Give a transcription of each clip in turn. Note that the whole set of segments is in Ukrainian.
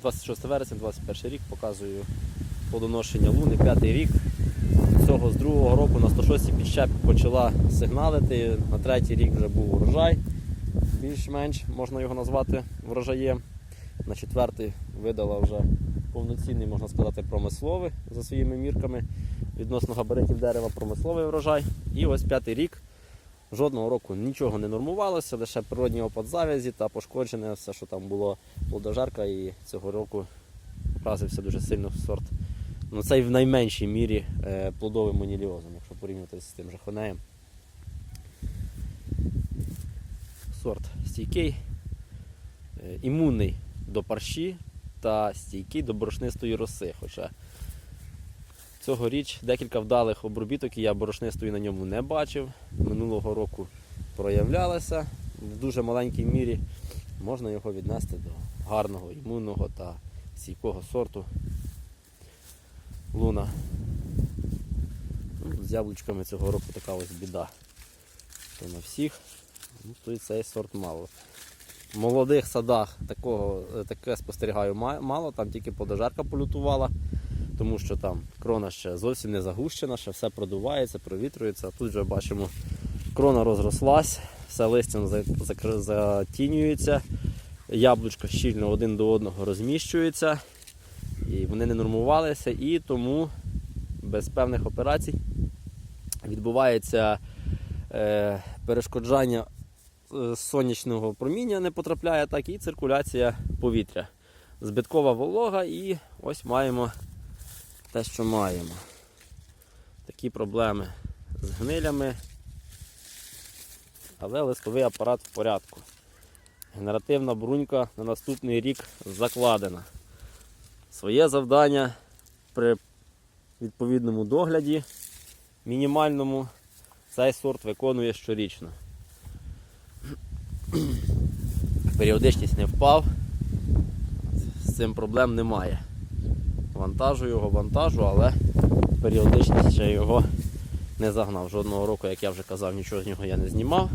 26 вересня, 21 рік, показую плодоношення луни, п'ятий рік. Цього з другого року на 106 підщепі почала сигналити. На третій рік вже був урожай, більш-менш можна його назвати врожаєм. На четвертий видала вже повноцінний, можна сказати, промисловий за своїми мірками. Відносно габаритів дерева промисловий врожай. І ось п'ятий рік. Жодного року нічого не нормувалося, лише природній опад завязі та пошкоджене все, що там було плодожарка, і цього року вразився дуже сильно в сорт. Ну, це й в найменшій мірі е, плодовим моніліозом, якщо порівнювати з тим же хонеєм. Сорт стійкий, е, імунний до парші та стійкий до борошнистої роси. Хоча цьогоріч декілька вдалих обробіток і я борошнистої на ньому не бачив. Минулого року проявлялася в дуже маленькій мірі. Можна його віднести до гарного, імунного та стійкого сорту. Луна. Ну, З яблучками цього року така ось біда. То на всіх, ну, то і цей сорт мало. В молодих садах такого, е, таке спостерігаю мало, там тільки подожарка полютувала, тому що там крона ще зовсім не загущена, ще все продувається, провітрюється. Тут вже бачимо, крона розрослась, все закр- затінюється, яблучка щільно один до одного розміщуються, і вони не нормувалися, і тому без певних операцій відбувається е, перешкоджання е, сонячного проміння не потрапляє, так і циркуляція повітря. Збиткова волога, і ось маємо те, що маємо. Такі проблеми з гнилями, але листовий апарат в порядку. Генеративна брунька на наступний рік закладена. Своє завдання при відповідному догляді мінімальному цей сорт виконує щорічно. Періодичність не впав, з цим проблем немає. Вантажу його, вантажу, але періодичність ще його не загнав. Жодного року, як я вже казав, нічого з нього я не знімав.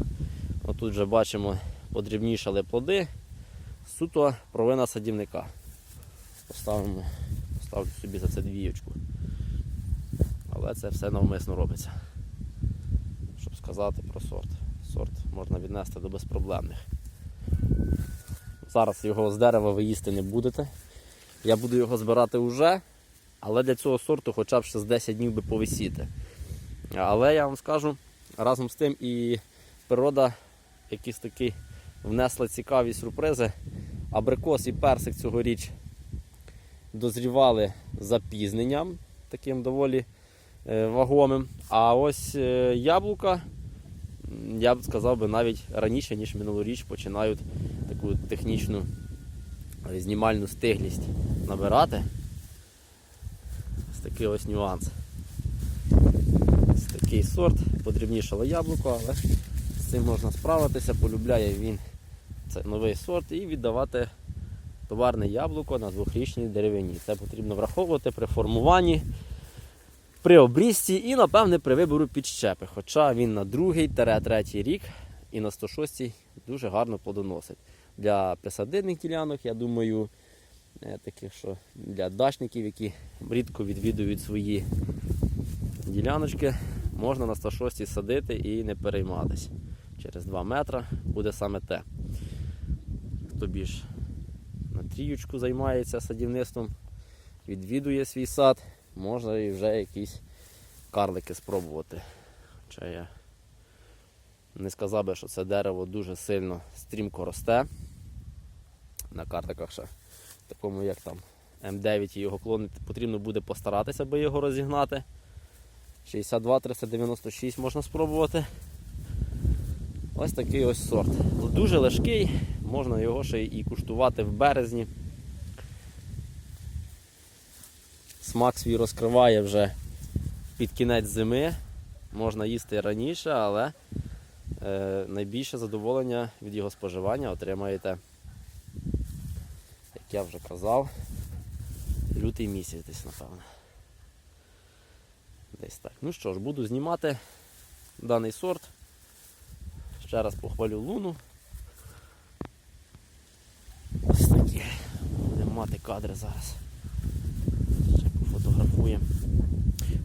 Отут вже бачимо подрібнішали плоди. Суто провина садівника. Поставимо, поставлю собі за це двієчку. Але це все навмисно робиться. Щоб сказати про сорт. Сорт можна віднести до безпроблемних. Зараз його з дерева ви їсти не будете. Я буду його збирати вже, але для цього сорту хоча б ще з 10 днів би повисіти. Але я вам скажу, разом з тим і природа якісь такі внесла цікаві сюрпризи. Абрикос і персик цьогоріч дозрівали запізненням, таким доволі е, вагомим. А ось е, яблука, я б сказав би, навіть раніше, ніж минулоріч, починають таку технічну знімальну стиглість набирати. Ось такий ось нюанс. Ось такий сорт, подрібнішало яблуко, але з цим можна справитися, полюбляє він це новий сорт і віддавати товарне яблуко на двохрічній деревині. Це потрібно враховувати при формуванні, при обрізці і, напевне, при вибору підщепи. Хоча він на другий третій рік і на 106 дуже гарно плодоносить. Для присадибних ділянок, я думаю, е, таких, що для дачників, які рідко відвідують свої діляночки, можна на 106 садити і не перейматися. Через 2 метри буде саме те. Хто більш на тріючку займається садівництвом, відвідує свій сад, можна і вже якісь карлики спробувати. Хоча я не сказав би, що це дерево дуже сильно стрімко росте. На картиках ще такому, як там М9 і його клони, потрібно буде постаратися, аби його розігнати. 62 396 можна спробувати. Ось такий ось сорт. Дуже легкий, можна його ще і куштувати в березні. Смак свій розкриває вже під кінець зими. Можна їсти раніше, але найбільше задоволення від його споживання отримаєте, як я вже казав, лютий місяць десь, напевно. Десь так. Ну що ж, буду знімати даний сорт. Ще раз похвалю луну. Ось такі. Будемо знімати кадри зараз. Ще пофотографуємо.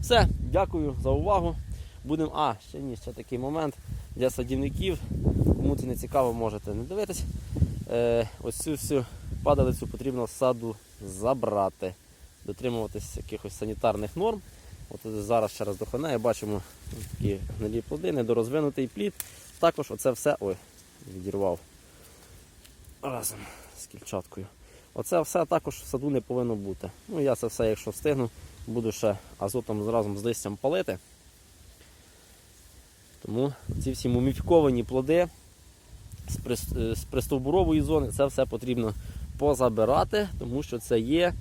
Все, дякую за увагу. Будемо. А, ще ні, ще такий момент для садівників. Кому це не цікаво, можете не дивитись. Е, ось цю всю падалицю потрібно з саду забрати, дотримуватись якихось санітарних норм. От зараз ще раз дохане, бачимо такі гнилі плоди, недорозвинутий плід. Також оце все. Ой, відірвав разом з кільчаткою. Оце все також в саду не повинно бути. Ну, я це все, якщо встигну, буду ще азотом разом з листям палити. Тому ці всі муміфіковані плоди з, прис- е, пристовбурової зони, це все потрібно позабирати, тому що це є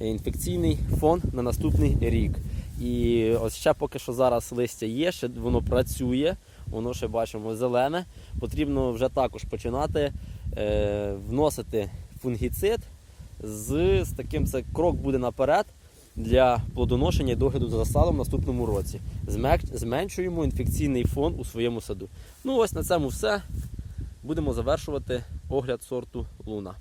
інфекційний фон на наступний рік. І ось ще поки що зараз листя є, ще воно працює, воно ще бачимо зелене. Потрібно вже також починати е, вносити фунгіцид з, з таким це крок буде наперед для плодоношення і догляду за садом в наступному році. Зменшуємо інфекційний фон у своєму саду. Ну ось на цьому все. Будемо завершувати огляд сорту Луна.